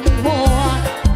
มหัว